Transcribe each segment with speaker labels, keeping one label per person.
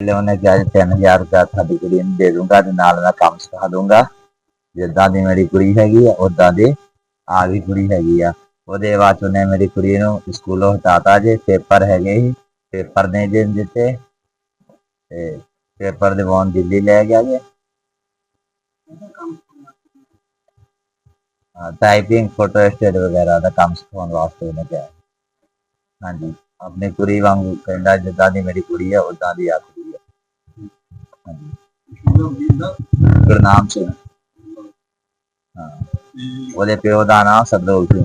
Speaker 1: ਪਹਿਲੇ ਉਹਨੇ ਕਿਹਾ ਜੀ 3000 ਰੁਪਇਆ ਤੁਹਾਡੀ ਕੁੜੀ ਨੂੰ ਦੇ ਦੂੰਗਾ ਤੇ ਨਾਲ ਮੈਂ ਕੰਮ ਸਿਖਾ ਦੂੰਗਾ। ਜਿੱਦਾਂ ਦੀ ਮੇਰੀ ਕੁੜੀ ਹੈਗੀ ਆ ਉਦਾਂ ਦੀ ਆ ਵੀ ਕੁੜੀ ਹੈਗੀ ਆ। ਉਹਦੇ ਬਾਅਦ ਉਹਨੇ ਮੇਰੀ ਕੁੜੀ ਨੂੰ ਸਕੂਲੋਂ ਹਟਾਤਾ ਜੇ, ਪੇਪਰ ਹੈਗੇ ਸੀ, ਪੇਪਰ ਦੇ ਜੇ ਦਿੱਤੇ। ਤੇ ਪੇਪਰ ਦਿਵਾਉਣ ਦਿੱਲੀ ਲੈ ਗਿਆ ਜੇ। ਟਾਈਪਿੰਗ ਫੋਟੋ ਸਟੇਟ ਵਗੈਰਾ ਦਾ ਕੰਮ ਸਿਖਾਉਣ ਵਾਸਤੇ ਉਹਨੇ ਕਿਹਾ। ਹਾਂਜੀ, ਆਪਣੀ ਕੁੜੀ ਵਾਂਗੂ ਕਹਿੰਦਾ ਜਿੱਦਾਂ ਦੀ ਮੇਰੀ ਕੁੜੀ ਆ ਉਦਾਂ ਦੀ ਆ ਗੁਰਨਾਮ ਸਿੰਘ ਹਾਂ। ਉਹਦੇ ਪਿਓ ਦਾ ਨਾਮ ਸਰਦੂਲ ਸਿੰਘ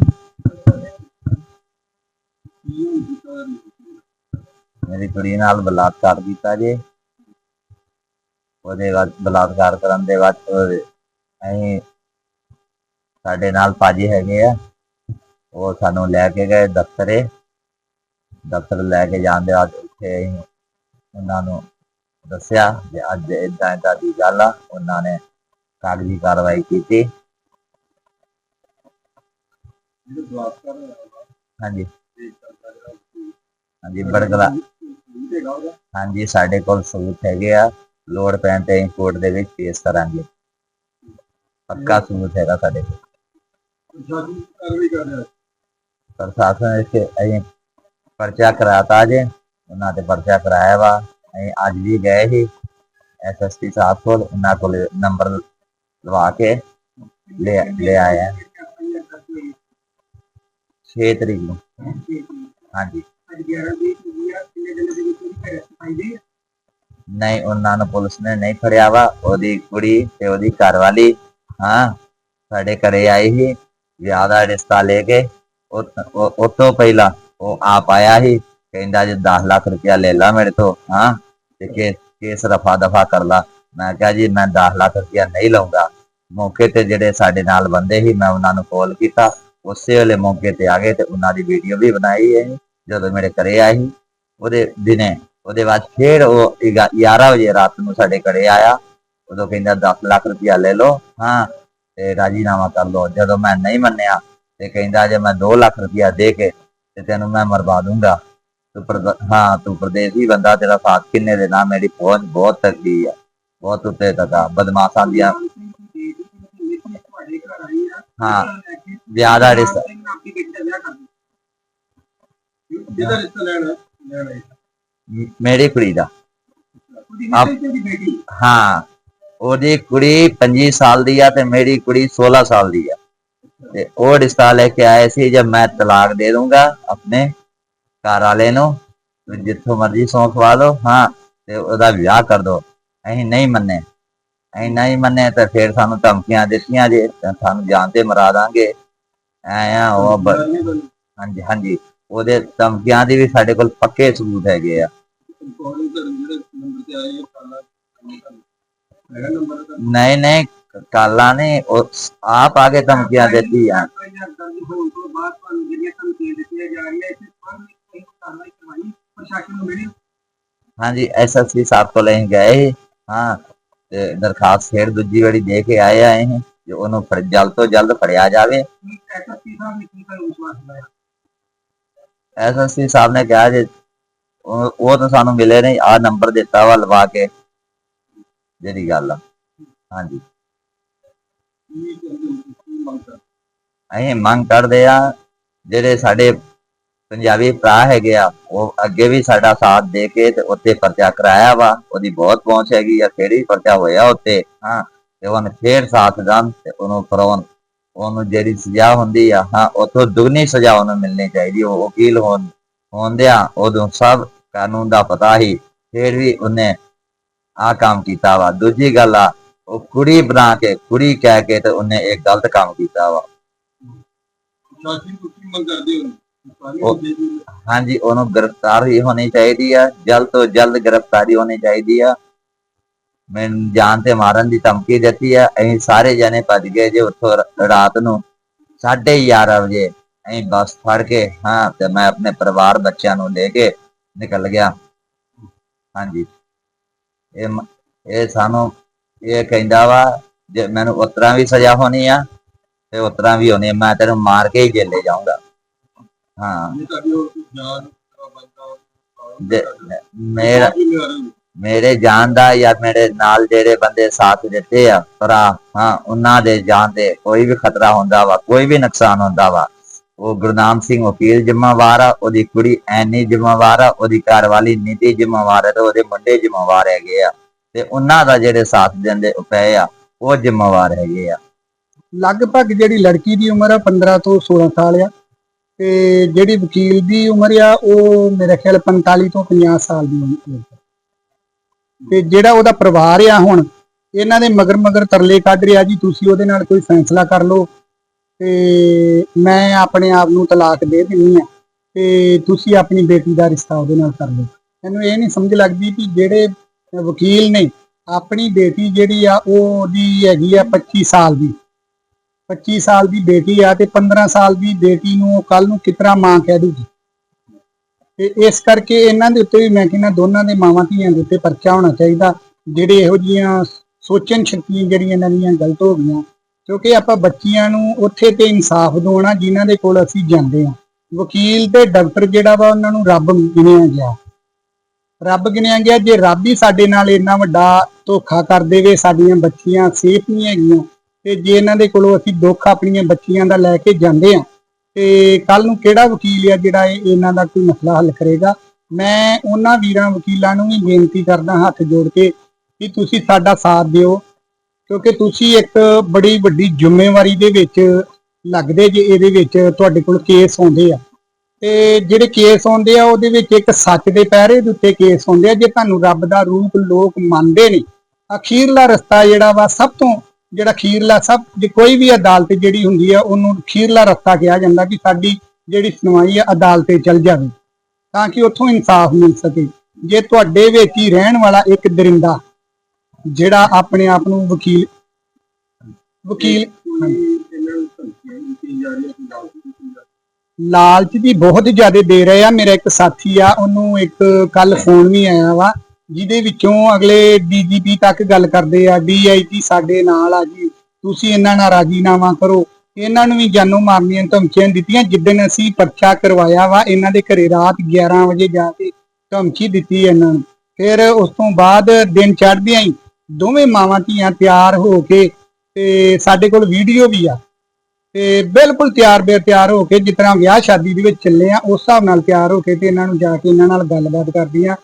Speaker 1: ਮੇਰੀ ਕੁੜੀ ਨਾਲ ਬਲਾਤਕਾਰ ਕੀਤਾ ਜੇ। ਉਹਦੇ ਬਾਅਦ ਬਲਾਤਕਾਰ ਕਰਨ ਦੇ ਬਾਅਦ ਅਸੀਂ ਸਾਡੇ ਨਾਲ ਪਾਜੀ ਹੈਗੇ ਆ। ਉਹ ਸਾਨੂੰ ਲੈ ਕੇ ਗਏ ਦਫ਼ਤਰੇ। ਦਫ਼ਤਰ ਲੈ ਕੇ ਜਾਣ ਦੇ ਬਾਅਦ ਉੱਥੇ ਅਸੀਂ ਉਹਨਾਂ ਨੂੰ ਦੱਸਿਆ ਕਿ ਅੱਜ ਇਦਾਂ ਇਦਾਂ ਦੀ ਗੱਲ ਆ, ਉਹਨਾਂ ਨੇ ਕਾਗਜ਼ੀ ਕਾਰਵਾਈ ਕੀਤੀ। ਹਾਂਜੀ। ਹਾਂਜੀ, ਬੜਗਲਾ। ਹਾਂਜੀ, ਸਾਡੇ ਕੋਲ ਸਬੂਤ ਹੈਗੇ ਆ। ਲੋੜ ਪੈਣ ਤੇ ਅਸੀਂ ਕੋਰਟ ਦੇ ਵਿੱਚ ਪੇਸ਼ ਕਰਾਂਗੇ। ਪੱਕਾ ਸਬੂਤ ਹੈਗਾ ਸਾਡੇ ਕੋਲ। ਪ੍ਰਸ਼ਾਸਨ ਇੱਥੇ ਅਸੀਂ ਪਰਚਾ ਕਰਾਤਾ ਜੇ, ਉਹਨਾਂ ਤੇ ਪਰਚਾ ਕਰਾਇਆ ਵਾ। ਅਸੀਂ ਅੱਜ ਵੀ ਗਏ ਸੀ ਐਸਐਸਪੀ ਸਾਹਿਬ ਕੋਲ ਉਹਨਾਂ ਕੋਲ ਨੰਬਰ ਲਵਾ ਕੇ ਲੈ ਲੈ ਆਏ ਆ 6 ਤਰੀਕ ਨੂੰ ਹਾਂਜੀ ਨਹੀਂ ਉਹਨਾਂ ਨੂੰ ਪੁਲਿਸ ਨੇ ਨਹੀਂ ਫੜਿਆ ਵਾ ਉਹਦੀ ਕੁੜੀ ਤੇ ਉਹਦੀ ਘਰਵਾਲੀ ਹਾਂ ਸਾਡੇ ਘਰੇ ਆਈ ਸੀ ਵਿਆਹ ਦਾ ਰਿਸ਼ਤਾ ਲੈ ਕੇ ਉਹ ਉਹ- ਉਹ ਤੋਂ ਪਹਿਲਾਂ ਉਹ ਆਪ ਆਇਆ ਸੀ ਕਹਿੰਦਾ ਜੇ 10 ਲੱਖ ਰੁਪਇਆ ਲੈ ਲਾ ਮੇਰੇ ਤੋਂ, ਹਾਂ, ਤੇ ਕੇਸ ਕੇਸ ਰਫਾ ਦਫਾ ਕਰ ਲਾ। ਮੈਂ ਕਿਹਾ ਜੀ, ਮੈਂ 10 ਲੱਖ ਰੁਪਇਆ ਨਹੀਂ ਲਵਾਂਗਾ ਮੌਕੇ ਤੇ ਜਿਹੜੇ ਸਾਡੇ ਨਾਲ ਬੰਦੇ ਸੀ, ਮੈਂ ਉਹਨਾਂ ਨੂੰ ਕਾਲ ਕੀਤਾ। ਉਸੇ ਵੇਲੇ ਮੌਕੇ ਤੇ ਆ ਗਏ ਤੇ ਉਹਨਾਂ ਦੀ ਵੀਡੀਓ ਵੀ ਬਣਾਈ ਹੈ ਜਦੋਂ ਮੇਰੇ ਘਰੇ ਆਈ ਸੀ। ਉਹਦੇ ਦਿਨੇ, ਉਹਦੇ ਬਾਅਦ ਫੇਰ ਉਹ 11 ਵਜੇ ਰਾਤ ਨੂੰ ਸਾਡੇ ਘਰੇ ਆਇਆ। ਉਦੋਂ ਕਹਿੰਦਾ 10 ਲੱਖ ਰੁਪਇਆ ਲੈ ਲਓ, ਹਾਂ, ਤੇ ਰਾਜੀਨਾਮਾ ਕਰ ਲਓ। ਜਦੋਂ ਮੈਂ ਨਹੀਂ ਮੰਨਿਆ, ਤੇ ਕਹਿੰਦਾ, ਜੇ ਮੈਂ 2 ਲੱਖ ਰੁਪਇਆ ਦੇ ਕੇ, ਤੇ ਤੈਨੂੰ ਮੈਂ ਮਰਵਾ ਦੂੰਗਾ। ਤੂੰ ਹਾਂ ਤੂੰ ਪ੍ਰਦੇਸੀ ਬੰਦਾ ਤੇਰਾ ਸਾਥ ਕਿੰਨੇ ਦੇ ਨਾ ਮੇਰੀ ਪਹੁੰਚ ਬਹੁਤ ਤੱਕੀ ਆ। ਬਹੁਤ ਉੱਤੇ ਤੱਕ ਆ। ਬਦਮਾਸ਼ਾਂ ਦੀਆਂ ਹਾਂ ਵਿਆਹ ਦਾ ਰਿਸ਼ਤਾ।
Speaker 2: ਜਿਹਦਾ ਰਿਸ਼ਤਾ ਲੈਣਾ? ਲੈਣਾ
Speaker 1: ਮ- ਮੇਰੀ ਕੁੜੀ ਦਾ। ਹਾਂ ਉਹਦੀ ਕੁੜੀ 25 ਸਾਲ ਦੀ ਆ ਤੇ ਮੇਰੀ ਕੁੜੀ 16 ਸਾਲ ਦੀ ਆ। ਤੇ ਉਹ ਰਿਸ਼ਤਾ ਲੈ ਕੇ ਆਏ ਸੀ ਜਦ ਮੈਂ ਤਲਾਕ ਦੇ ਦੂੰਗਾ ਆਪਣੇ। ਘਰ ਵਾਲੇ ਨੂੰ ਜਿੱਥੋਂ ਮਰਜ਼ੀ ਸੌਂ ਖਵਾ ਲਓ, ਹਾਂ, ਤੇ ਉਹਦਾ ਵਿਆਹ ਕਰ ਦੋ। ਅਸੀਂ ਨਹੀਂ ਮੰਨੇ। ਅਸੀਂ ਨਹੀਂ ਮੰਨੇ ਤੇ ਫਿਰ ਸਾਨੂੰ ਧਮਕੀਆਂ ਦਿੱਤੀਆਂ ਜੇ ਸਾਨੂੰ ਜਾਨ ਤੇ ਮਰਾ ਦਾਂਗੇ। ਐ ਉਹ ਹਾਂਜੀ ਹਾਂਜੀ। ਉਹਦੇ ਧਮਕੀਆਂ ਦੀ ਵੀ ਸਾਡੇ ਕੋਲ ਪੱਕੇ ਸਬੂਤ ਹੈਗੇ ਆ। ਨਹੀਂ ਨਹੀਂ, ਕਾਲਾ ਨੇ, ਉਹ ਆਪ ਆਗੇ ਧਮਕੀਆਂ ਦਿੱਤੀ ਆ
Speaker 2: ਪ੍ਰਸ਼ਾਸਨ ਨੂੰ ਮਿਲੀ?
Speaker 1: ਹਾਂਜੀ ਐਸਐਸਪੀ ਸਾਹਿਬ ਕੋਲ ਅਸੀਂ ਗਏ। ਹਾਂ ਤੇ ਦਰਖਾਸਤ ਫੇਰ ਦੂਜੀ ਵਾਰੀ ਦੇ ਕੇ ਆਏ ਆਏ ਹਾਂ ਕਿ ਉਹਨੂੰ ਫੜ ਜਲਦ ਤੋਂ ਜਲਦ ਫੜਿਆ ਜਾਵੇ।
Speaker 2: ਐਸਐਸਪੀ ਸਾਹਿਬ ਨੇ ਕੀ ਕਰ ਵਿਸ਼ਵਾਸ ਦਿਲਾਇਆ
Speaker 1: ਐਸਐਸਪੀ ਸਾਹਿਬ ਨੇ ਕਿਹਾ ਜੇ ਉਹ ਉਹ ਤਾਂ ਸਾਨੂੰ ਮਿਲੇ ਨਹੀਂ ਆ ਨੰਬਰ ਦਿੱਤਾ ਵਾ ਲਵਾ ਕੇ ਜਿਹੜੀ ਗੱਲ ਆ। ਹਾਂਜੀ। ਅਸੀਂ ਮੰਗ ਕਰਦੇ ਆ ਜਿਹੜੇ ਸਾਡੇ ਪੰਜਾਬੀ ਭਰਾ ਹੈਗੇ ਆ, ਉਹ ਅੱਗੇ ਵੀ ਸਾਡਾ ਸਾਥ ਦੇ ਕੇ ਤੇ ਉੱਤੇ ਪਰਚਾ ਕਰਾਇਆ ਵਾ, ਉਹਦੀ ਬਹੁਤ ਪਹੁੰਚ ਹੈਗੀ ਆ ਕਿਹੜੀ ਪਰਚਾ ਹੋਇਆ ਉੱਤੇ ਹਾਂ, ਤੇ ਉਹਨੇ ਫੇਰ ਸਾਥ ਦਨ ਤੇ ਉਹਨੂੰ ਫਰੋਨ ਉਹਨੂੰ ਜਿਹੜੀ ਸਜ਼ਾ ਹੁੰਦੀ ਆ, ਹਾਂ, ਉਥੋਂ ਦੁਗਣੀ ਸਜ਼ਾ ਉਹਨੂੰ ਮਿਲਣੀ ਚਾਹੀਦੀ, ਉਹ ਵਕੀਲ ਹੋਣ, ਹੁੰਦਿਆਂ ਉਦੋਂ ਸਭ ਕਾਨੂੰਨ ਦਾ ਪਤਾ ਹੀ ਫੇਰ ਵੀ ਉਹਨੇ ਆ ਕੰਮ ਕੀਤਾ ਵਾ, ਦੂਜੀ ਗੱਲ ਆ, ਉਹ ਕੁੜੀ ਬਣਾ ਕੇ, ਕੁੜੀ ਕਹਿ ਕੇ ਤੇ ਉਹਨੇ ਇੱਕ ਗਲਤ ਕੰਮ ਕੀਤਾ ਵਾ।
Speaker 2: ਪ੍ਰਸ਼ਾਸਨ ਤੋਂ ਮੰਗ ਕਰਦੇ ਹੋ?
Speaker 1: ਉਹ- ਹਾਂਜੀ, ਉਹਨੂੰ ਗ੍ਰਿਫ਼ਤਾਰ ਗ੍ਰਿਫਤਾਰੀ ਹੋਣੀ ਚਾਹੀਦੀ ਆ, ਜਲਦ ਤੋਂ ਜਲਦ ਗ੍ਰਿਫਤਾਰੀ ਹੋਣੀ ਚਾਹੀਦੀ ਆ। ਮੈਨੂੰ ਜਾਨ ਤੇ ਮਾਰਨ ਦੀ ਧਮਕੀ ਦਿੱਤੀ ਆ। ਅਸੀਂ ਸਾਰੇ ਜਣੇ ਭੱਜ ਗਏ ਜੇ ਉੱਥੋਂ ਰ- ਰਾਤ ਨੂੰ 11:30 ਵਜੇ। ਅਸੀਂ ਬੱਸ ਫੜ ਕੇ, ਹਾਂ, ਤੇ ਮੈਂ ਆਪਣੇ ਪਰਿਵਾਰ ਬੱਚਿਆਂ ਨੂੰ ਲੈ ਕੇ ਨਿਕਲ ਗਿਆ। ਹਾਂਜੀ। ਇਹ ਮ- ਇਹ ਸਾਨੂੰ ਇਹ ਕਹਿੰਦਾ ਵਾ, ਜੇ ਮੈਨੂੰ ਉਤਰਾਂ ਵੀ ਸਜ਼ਾ ਹੋਣੀ ਆ, ਤੇ ਉਤਰਾਂ ਵੀ ਹੋਣੀ ਆ। ਮੈਂ ਤੈਨੂੰ ਮਾਰ ਕੇ ਹੀ ਜੇਲੇ ਜਾਊਂਗਾ। ਹਾਂ।
Speaker 2: ਇਹ ਤੁਹਾਡੀ ਉਹ ਜਾਨ ਦਾ ਬੰਦਾ
Speaker 1: ਦੇ- ਮੇਰਾ ਮੇਰੇ ਜਾਨ ਦਾ ਜਾਂ ਮੇਰੇ ਨਾਲ ਜਿਹੜੇ ਬੰਦੇ ਸਾਥ ਦਿੱਤੇ ਆ ਭਰਾ ਹਾਂ ਉਹਨਾਂ ਦੇ ਜਾਨ ਤੇ ਕੋਈ ਵੀ ਖਤਰਾ ਹੁੰਦਾ ਵਾ ਕੋਈ ਵੀ ਨੁਕਸਾਨ ਹੁੰਦਾ ਵਾ ਉਹ ਗੁਰਨਾਮ ਸਿੰਘ ਵਕੀਲ ਜ਼ਿੰਮੇਵਾਰ ਆ ਉਹਦੀ ਕੁੜੀ ਐਨੀ ਜ਼ਿੰਮੇਵਾਰ ਆ ਉਹਦੀ ਘਰਵਾਲੀ ਨੀਤੀ ਜ਼ਿੰਮੇਵਾਰ ਹੈ ਤੇ ਉਹਦੇ ਮੁੰਡੇ ਜ਼ਿੰਮੇਵਾਰ ਹੈਗੇ ਆ ਤੇ ਉਹਨਾਂ ਦਾ ਜਿਹੜੇ ਸਾਥ ਦਿੰਦੇ ਪਏ ਆ ਉਹ ਜ਼ਿੰਮੇਵਾਰ ਹੈਗੇ ਆ।
Speaker 2: ਲਗਭਗ ਜਿਹੜੀ ਲੜਕੀ ਦੀ ਉਮਰ ਆ 15 ਤੋਂ 16 ਸਾਲ ਆ ਤੇ ਜਿਹੜੀ ਵਕੀਲ ਦੀ ਉਮਰ ਆ, ਉਹ ਮੇਰੇ ਖਿਆਲ 45 ਤੋਂ 50 ਸਾਲ ਦੀ ਉਮਰ ਤੇ ਜਿਹੜਾ ਉਹਦਾ ਪਰਿਵਾਰ ਆ ਹੁਣ, ਇਹਨਾਂ ਦੇ ਮਗਰ ਮਗਰ ਤਰਲੇ ਕੱਢ ਰਿਹਾ ਜੀ, ਤੁਸੀਂ ਉਹਦੇ ਨਾਲ ਕੋਈ ਫੈਸਲਾ ਕਰ ਲਓ। ਤੇ ਮੈਂ ਆਪਣੇ ਆਪ ਨੂੰ ਤਲਾਕ ਦੇ ਦਿੰਨੀ ਆ ਤੇ ਤੁਸੀਂ ਆਪਣੀ ਬੇਟੀ ਦਾ ਰਿਸ਼ਤਾ ਉਹਦੇ ਨਾਲ ਕਰ ਲਓ। ਮੈਨੂੰ ਇਹ ਨਹੀਂ ਸਮਝ ਲੱਗਦੀ ਕਿ ਜਿਹੜੇ ਵਕੀਲ ਨੇ ਆਪਣੀ ਬੇਟੀ ਜਿਹੜੀ ਆ, ਉਹ ਉਹਦੀ ਹੈਗੀ ਆ 25 ਸਾਲ ਦੀ। 25 ਸਾਲ ਦੀ ਬੇਟੀ ਆ ਤੇ 15 ਸਾਲ ਦੀ ਬੇਟੀ ਨੂੰ ਕੱਲ ਨੂੰ ਕਿਤਰਾ ਮਾਂ ਕਹਿ ਦੂਗੀ। ਤੇ ਇਸ ਕਰਕੇ ਇਹਨਾਂ ਦੇ ਉੱਤੇ ਵੀ ਮੈਂ ਕਹਿੰਦਾ ਦੋਨਾਂ ਦੇ ਮਾਵਾਂ ਧੀਆਂ ਦੇ ਉੱਤੇ ਪਰਚਾ ਹੋਣਾ ਚਾਹੀਦਾ, ਜਿਹੜੇ ਇਹੋ ਜੀਆਂ ਸੋਚਣ ਸ਼ਕਤੀਆਂ ਜਿਹੜੀਆਂ ਇਹਨਾਂ ਦੀਆਂ ਗਲਤ ਹੋ ਗਈਆਂ, ਕਿਉਂਕਿ ਆਪਾਂ ਬੱਚੀਆਂ ਨੂੰ ਉੱਥੇ ਤੇ ਇਨਸਾਫ ਦਿਵਾਉਣਾ ਜਿਨ੍ਹਾਂ ਦੇ ਕੋਲ ਅਸੀਂ ਜਾਂਦੇ ਹਾਂ। ਵਕੀਲ ਤੇ ਡਾਕਟਰ ਜਿਹੜਾ ਵਾ ਉਹਨਾਂ ਨੂੰ ਰੱਬ ਗਿਣਿਆ ਗਿਆ। ਰੱਬ ਗਿਣਿਆ ਗਿਆ, ਜੇ ਰੱਬ ਹੀ ਸਾਡੇ ਨਾਲ ਇੰਨਾ ਵੱਡਾ ਧੋਖਾ ਕਰ ਦੇਵੇ, ਸਾਡੀਆਂ ਬੱਚੀਆਂ ਸੇਫ ਨਹੀਂ ਹੈਗੀਆਂ ਤੇ ਜੇ ਇਹਨਾਂ ਦੇ ਕੋਲੋਂ ਅਸੀਂ ਦੁੱਖ ਆਪਣੀਆਂ ਬੱਚੀਆਂ ਦਾ ਲੈ ਕੇ ਜਾਂਦੇ ਆ ਤੇ ਕੱਲ ਨੂੰ ਕਿਹੜਾ ਵਕੀਲ ਆ ਜਿਹੜਾ ਇਹਨਾਂ ਦਾ ਕੋਈ ਮਸਲਾ ਹੱਲ ਕਰੇਗਾ? ਮੈਂ ਉਹਨਾਂ ਵੀਰਾਂ ਵਕੀਲਾਂ ਨੂੰ ਵੀ ਬੇਨਤੀ ਕਰਦਾ ਹੱਥ ਜੋੜ ਕੇ ਕਿ ਤੁਸੀਂ ਸਾਡਾ ਸਾਥ ਦਿਓ, ਕਿਉਂਕਿ ਤੁਸੀਂ ਇੱਕ ਬੜੀ ਵੱਡੀ ਜ਼ਿੰਮੇਵਾਰੀ ਦੇ ਵਿੱਚ ਲੱਗਦੇ ਜੇ ਇਹਦੇ ਵਿੱਚ ਤੁਹਾਡੇ ਕੋਲ ਕੇਸ ਆਉਂਦੇ ਆ। ਤੇ ਜਿਹੜੇ ਕੇਸ ਆਉਂਦੇ ਆ, ਉਹਦੇ ਵਿੱਚ ਇੱਕ ਸੱਚ ਦੇ ਪਹਿਰੇ ਦੇ ਉੱਤੇ ਕੇਸ ਆਉਂਦੇ ਆ, ਜੇ ਤੁਹਾਨੂੰ ਰੱਬ ਦਾ ਰੂਪ ਲੋਕ ਮੰਨਦੇ ਨੇ, ਅਖੀਰਲਾ ਰਸਤਾ ਜਿਹੜਾ ਵਾ ਸਭ ਤੋਂ ਜਿਹੜਾ ਅਖੀਰਲਾ ਸਭ, ਜੇ ਕੋਈ ਵੀ ਅਦਾਲਤ ਜਿਹੜੀ ਹੁੰਦੀ ਆ, ਉਹਨੂੰ ਖੀਰਲਾ ਰਸਤਾ ਕਿਹਾ ਜਾਂਦਾ ਕਿ ਸਾਡੀ ਜਿਹੜੀ ਸੁਣਵਾਈ ਆ, ਅਦਾਲਤੇ ਚੱਲ ਜਾਵੇ, ਤਾਂ ਕਿ ਉੱਥੋਂ ਇਨਸਾਫ ਮਿਲ ਸਕੇ। ਜੇ ਤੁਹਾਡੇ ਵਿੱਚ ਹੀ ਰਹਿਣ ਵਾਲਾ ਇੱਕ ਦਰਿੰਦਾ, ਜਿਹੜਾ ਆਪਣੇ ਆਪ ਨੂੰ ਵਕੀਲ ਵਕੀਲ, ਲਾਲਚ ਦੀ ਬਹੁਤ ਜ਼ਿਆਦਾ ਦੇ ਰਹੇ ਆ ਮੇਰਾ ਇੱਕ ਸਾਥੀ ਆ, ਉਹਨੂੰ ਇੱਕ ਕੱਲ ਫੋਨ ਵੀ ਆਇਆ ਵਾ ਜਿਹਦੇ ਵਿੱਚੋਂ ਅਗਲੇ ਡੀਜੀਪੀ ਤੱਕ ਗੱਲ ਕਰਦੇ ਆ ਡੀਆਈਜੀ ਸਾਡੇ ਨਾਲ ਆ ਜੀ। ਤੁਸੀਂ ਇਹਨਾਂ ਨਾਲ ਰਾਜੀਨਾਮਾ ਕਰੋ। ਇਹਨਾਂ ਨੂੰ ਵੀ ਜਾਨੋਂ ਮਾਰਨੀਆਂ ਧਮਕੀਆਂ ਦਿੱਤੀਆਂ। ਜਿੱਦਣ ਅਸੀਂ ਪਰਚਾ ਕਰਵਾਇਆ ਵਾ, ਇਹਨਾਂ ਦੇ ਘਰੇ ਰਾਤ 11 ਵਜੇ ਜਾ ਕੇ ਧਮਕੀ ਦਿੱਤੀ ਇਹਨਾਂ ਨੂੰ। ਫਿਰ ਉਸ ਤੋਂ ਬਾਅਦ ਦਿਨ ਚੜ੍ਹਦਿਆਂ ਹੀ ਦੋਵੇਂ ਮਾਵਾਂ ਧੀਆਂ ਤਿਆਰ ਹੋ ਕੇ ਤੇ ਸਾਡੇ ਕੋਲ ਵੀਡੀਓ ਵੀ ਆ। ਤੇ ਬਿਲਕੁਲ ਤਿਆਰ ਬੇ ਤਿਆਰ ਹੋ ਕੇ ਜਿਸ ਤਰ੍ਹਾਂ ਵਿਆਹ ਸ਼ਾਦੀ ਦੇ ਵਿੱਚ ਚੱਲੇ ਆ, ਉਸ ਹਿਸਾਬ ਨਾਲ ਤਿਆਰ ਹੋ ਕੇ ਤੇ ਇਹਨਾਂ ਨੂੰ ਜਾ ਕੇ ਇਹਨਾਂ ਨਾਲ ਗੱਲਬਾਤ ਕਰਦੀ ਕਰਦੀਆਂ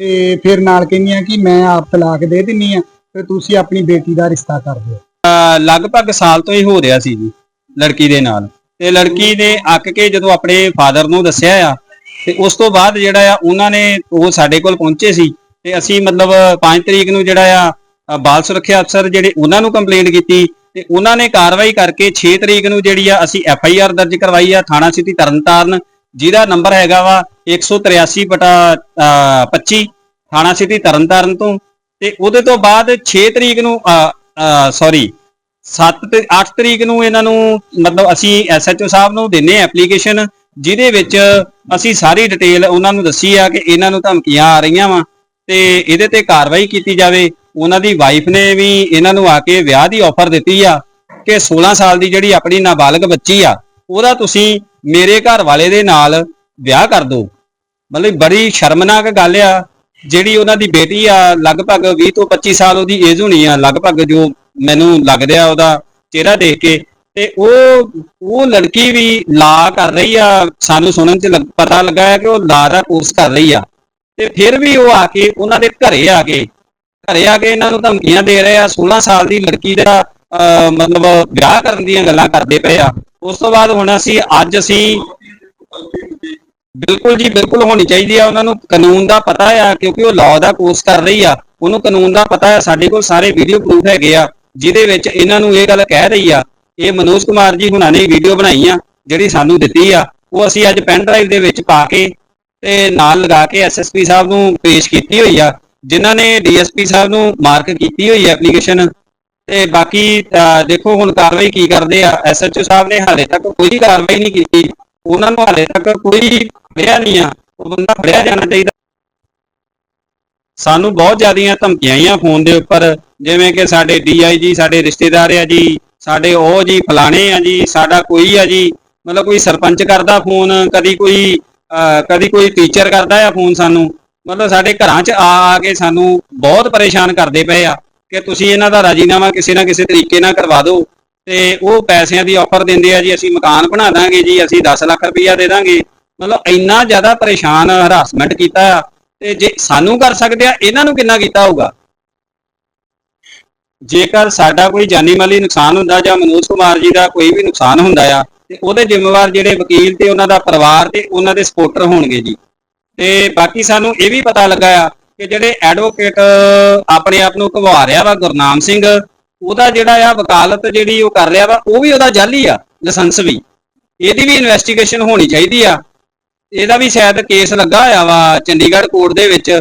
Speaker 2: ਤੇ ਫਿਰ ਨਾਲ ਕਹਿੰਦੀਆਂ ਕਿ ਮੈਂ ਆਪ ਤਲਾਕ ਦੇ ਦਿੰਨੀ ਆ ਤੇ ਤੁਸੀਂ ਆਪਣੀ ਬੇਟੀ ਦਾ ਰਿਸ਼ਤਾ ਕਰ ਦਿਓ।
Speaker 3: ਅਹ ਲਗਭਗ ਸਾਲ ਤੋਂ ਹੀ ਹੋ ਰਿਹਾ ਸੀ ਜੀ ਲੜਕੀ ਦੇ ਨਾਲ। ਤੇ ਲੜਕੀ ਨੇ ਅੱਕ ਕੇ ਜਦੋਂ ਆਪਣੇ ਫਾਦਰ ਨੂੰ ਦੱਸਿਆ ਆ ਤੇ ਉਸ ਤੋਂ ਬਾਅਦ ਜਿਹੜਾ ਆ ਉਹਨਾਂ ਨੇ ਉਹ ਸਾਡੇ ਕੋਲ ਪਹੁੰਚੇ ਸੀ। ਤੇ ਅਸੀਂ ਮਤਲਬ 5 ਤਰੀਕ ਨੂੰ ਜਿਹੜਾ ਆ ਅ, ਬਾਲ ਸੁਰੱਖਿਆ ਅਫਸਰ ਜਿਹੜੇ ਉਹਨਾਂ ਨੂੰ ਕੰਪਲੇਂਟ ਕੀਤੀ ਤੇ ਉਹਨਾਂ ਨੇ ਕਾਰਵਾਈ ਕਰਕੇ 6 ਤਰੀਕ ਨੂੰ ਜਿਹੜੀ ਆ ਅਸੀਂ ਐਫ ਆਈ ਆਰ ਦਰਜ ਕਰਵਾਈ ਆ ਥਾਣਾ ਸਿਟੀ ਤਰਨਤਾਰਨ ਜਿਹਦਾ ਨੰਬਰ ਹੈਗਾ ਵਾ 183 ਬਟਾ 25 ਥਾਣਾ ਸਿਟੀ ਤਰਨਤਾਰਨ ਤੋਂ। ਤੇ ਉਹਦੇ ਤੋਂ ਬਾਅਦ 6 ਤਰੀਕ ਨੂੰ ਸੌਰੀ 7 ਤੇ 8 ਤਰੀਕ ਨੂੰ ਇਹਨਾਂ ਨੂੰ ਮਤਲਬ ਅਸੀਂ ਐਸਐਚਓ ਸਾਹਿਬ ਨੂੰ ਦਿੰਨੇ ਐਪਲੀਕੇਸ਼ਨ ਜਿਹਦੇ ਵਿੱਚ ਅਸੀਂ ਸਾਰੀ ਡਿਟੇਲ ਉਹਨਾਂ ਨੂੰ ਦੱਸੀ ਆ ਕਿ ਇਹਨਾਂ ਨੂੰ ਧਮਕੀਆਂ ਆ ਰਹੀਆਂ ਵਾ। ਤੇ ਇਹਦੇ ਤੇ ਕਾਰਵਾਈ ਕੀਤੀ ਜਾਵੇ। ਉਹਨਾਂ ਦੀ ਵਾਈਫ ਨੇ ਵੀ ਇਹਨਾਂ ਨੂੰ ਆ ਕੇ ਵਿਆਹ ਦੀ ਆਫਰ ਦਿੱਤੀ ਆ ਕਿ 16 ਸਾਲ ਦੀ ਜਿਹੜੀ ਆਪਣੀ ਨਾਬਾਲਗ ਬੱਚੀ ਆ ਉਹਦਾ ਤੁਸੀਂ ਮੇਰੇ ਘਰ ਵਾਲੇ ਦੇ ਨਾਲ ਵਿਆਹ ਕਰ ਦਿਓ। ਮਤਲਬ ਬੜੀ ਸ਼ਰਮਨਾਕ ਗੱਲ ਆ, ਜਿਹੜੀ ਉਹਨਾਂ ਦੀ ਬੇਟੀ ਆ, ਲਗਭਗ 20 ਤੋਂ 25 ਸਾਲ ਉਹਦੀ ਏਜ ਹੋਣੀ ਆ, ਲਗਭਗ ਜੋ ਮੈਨੂੰ ਲੱਗ ਰਿਹਾ ਉਹਦਾ ਚਿਹਰਾ ਦੇਖ ਕੇ। ਤੇ ਉਹ ਉਹ ਲੜਕੀ ਵੀ ਲਾ ਕਰ ਰਹੀ ਆ, ਸਾਨੂੰ ਸੁਣਨ ਚ ਲੱਗ- ਪਤਾ ਲੱਗਾ ਹੈ ਕਿ ਉਹ ਲਾ ਦਾ ਕੋਰਸ ਕਰ ਰਹੀ ਆ। ਤੇ ਫਿਰ ਵੀ ਉਹ ਆ ਕੇ ਉਹਨਾਂ ਦੇ ਘਰੇ ਆ ਕੇ ਘਰੇ ਆ ਕੇ ਇਹਨਾਂ ਨੂੰ ਧਮਕੀਆਂ ਦੇ ਰਹੇ ਆ 16 ਸਾਲ ਦੀ ਲੜਕੀ ਦਾ ਮਤਲਬ ਵਿਆਹ ਕਰਨ ਦੀਆਂ ਗੱਲਾਂ ਕਰਦੇ ਪਏ ਆ। ਉਸ ਤੋਂ ਬਾਅਦ ਹੁਣ ਅਸੀਂ, ਅੱਜ ਅਸੀਂ ਬਿਲਕੁਲ ਜੀ ਬਿਲਕੁਲ ਹੋਣੀ ਚਾਹੀਦੀ ਆ। ਉਹਨਾਂ ਨੂੰ ਕਾਨੂੰਨ ਦਾ ਪਤਾ ਆ, ਕਿਉਂਕਿ ਉਹ ਲਾਅ ਦਾ ਕੋਰਸ ਕਰ ਰਹੀ ਆ। ਉਹਨੂੰ ਕਾਨੂੰਨ ਦਾ ਪਤਾ ਆ। ਸਾਡੇ ਕੋਲ ਸਾਰੇ ਵੀਡੀਓ ਪ੍ਰੂਫ ਹੈਗੇ ਆ, ਜਿਹਦੇ ਵਿੱਚ ਇਹਨਾਂ ਨੂੰ ਇਹ ਗੱਲ ਕਹਿ ਰਹੀ ਆ, ਇਹ ਮਨੋਜ ਕੁਮਾਰ ਜੀ ਹੁਣਾਂ ਨੇ ਵੀਡੀਓ ਬਣਾਈ ਆ, ਜਿਹੜੀ ਸਾਨੂੰ ਦਿੱਤੀ ਆ। ਉਹ ਅਸੀਂ ਅੱਜ ਪੈਨ ਡਰਾਈਵ ਦੇ ਵਿੱਚ ਪਾ ਕੇ ਤੇ ਨਾਲ ਲਗਾ ਕੇ ਐਸਐਸਪੀ ਸਾਹਿਬ ਨੂੰ ਪੇਸ਼ ਕੀਤੀ ਹੋਈ ਆ, ਜਿਨ੍ਹਾਂ ਨੇ ਡੀਐਸਪੀ ਸਾਹਿਬ ਨੂੰ ਮਾਰਕ ਕੀਤੀ ਹੋਈ ਐਪਲੀਕੇਸ਼ਨ ਤੇ ਬਾਕੀ ਅਹ, ਦੇਖੋ ਹੁਣ ਕਾਰਵਾਈ ਕੀ ਕਰਦੇ ਆ? ਐਸਐਚਓ ਸਾਹਿਬ ਨੇ ਹਾਲੇ ਤੱਕ ਕੋਈ ਕਾਰਵਾਈ ਨਹੀਂ ਕੀਤੀ। ਉਹਨਾਂ ਨੂੰ ਹਾਲੇ ਤੱਕ ਕੋਈ ਫੜਿਆ ਨਹੀਂ ਆ। ਉਹ ਬੰਦਾ ਫੜਿਆ ਜਾਣਾ ਚਾਹੀਦਾ। ਸਾਨੂੰ ਬਹੁਤ ਜ਼ਿਆਦੀਆਂ ਧਮਕੀਆਂ ਆਈਆਂ ਫੋਨ ਦੇ ਉੱਪਰ। ਜਿਵੇਂ ਕਿ ਸਾਡੇ ਡੀਆਈਜੀ ਸਾਡੇ ਰਿਸ਼ਤੇਦਾਰ ਆ ਜੀ ਸਾਡੇ ਉਹ ਜੀ ਫਲਾਣੇ ਆ ਜੀ ਸਾਡਾ ਕੋਈ ਆ ਜੀ। ਮਤਲਬ ਕੋਈ ਸਰਪੰਚ ਕਰਦਾ ਫੋਨ ਕਦੀ ਕੋਈ ਅਹ, ਕਦੀ ਕੋਈ ਟੀਚਰ ਕਰਦਾ ਆ ਫੋਨ ਸਾਨੂੰ। ਮਤਲਬ ਸਾਡੇ ਘਰਾਂ 'ਚ ਆ ਆ ਕੇ ਸਾਨੂੰ ਬਹੁਤ ਪਰੇਸ਼ਾਨ ਕਰਦੇ ਪਏ ਆ। ਕਿ ਤੁਸੀਂ ਇਹਨਾਂ ਦਾ ਰਾਜੀਨਾਮਾ ਕਿਸੇ ਨਾ ਕਿਸੇ ਤਰੀਕੇ ਨਾਲ ਕਰਵਾ ਦਿਓ ਤੇ ਉਹ ਪੈਸਿਆਂ ਦੀ ਆਫਰ ਦਿੰਦੇ ਆ ਜੀ, ਅਸੀਂ ਮਕਾਨ ਬਣਾ ਦਾਂਗੇ ਜੀ, ਅਸੀਂ 10 ਲੱਖ ਰੁਪਈਆ ਦੇ ਦਾਂਗੇ। ਮਤਲਬ ਇੰਨਾ ਜ਼ਿਆਦਾ ਪਰੇਸ਼ਾਨ ਹਰਾਸਮੈਂਟ ਕੀਤਾ ਆ ਤੇ ਜੇ ਸਾਨੂੰ ਕਰ ਸਕਦੇ ਆ, ਇਹਨਾਂ ਨੂੰ ਕਿੰਨਾ ਕੀਤਾ ਹੋਊਗਾ? ਜੇਕਰ ਸਾਡਾ ਕੋਈ ਜਾਨੀ ਮਾਲੀ ਨੁਕਸਾਨ ਹੁੰਦਾ ਜਾਂ ਮਨੋਜ ਕੁਮਾਰ ਜੀ ਦਾ ਕੋਈ ਵੀ ਨੁਕਸਾਨ ਹੁੰਦਾ ਆ, ਤੇ ਉਹਦੇ ਜ਼ਿੰਮੇਵਾਰ ਜਿਹੜੇ ਵਕੀਲ ਤੇ ਉਹਨਾਂ ਦਾ ਪਰਿਵਾਰ ਤੇ ਉਹਨਾਂ ਦੇ ਸਪੋਰਟਰ ਹੋਣਗੇ ਜੀ। ਤੇ ਬਾਕੀ ਸਾਨੂੰ ਇਹ ਵੀ ਪਤਾ ਲੱਗਾ ਆ ਕਿ ਜਿਹੜੇ ਐਡਵੋਕੇਟ ਆਪਣੇ ਆਪ ਨੂੰ ਘਵਾ ਰਿਹਾ ਵਾ ਗੁਰਨਾਮ ਸਿੰਘ, ਉਹਦਾ ਜਿਹੜਾ ਆ ਵਕਾਲਤ ਜਿਹੜੀ ਉਹ ਕਰ ਰਿਹਾ ਵਾ, ਉਹ ਵੀ ਉਹਦਾ ਜਾਲੀ ਆ, ਲਾਇਸੈਂਸ ਵੀ। ਇਹਦੀ ਵੀ ਇਨਵੈਸਟੀਗੇਸ਼ਨ ਹੋਣੀ ਚਾਹੀਦੀ ਆ। ਇਹਦਾ ਵੀ ਸ਼ਾਇਦ ਕੇਸ ਲੱਗਾ ਹੋਇਆ ਵਾ ਚੰਡੀਗੜ੍ਹ ਕੋਰਟ ਦੇ ਵਿੱਚ।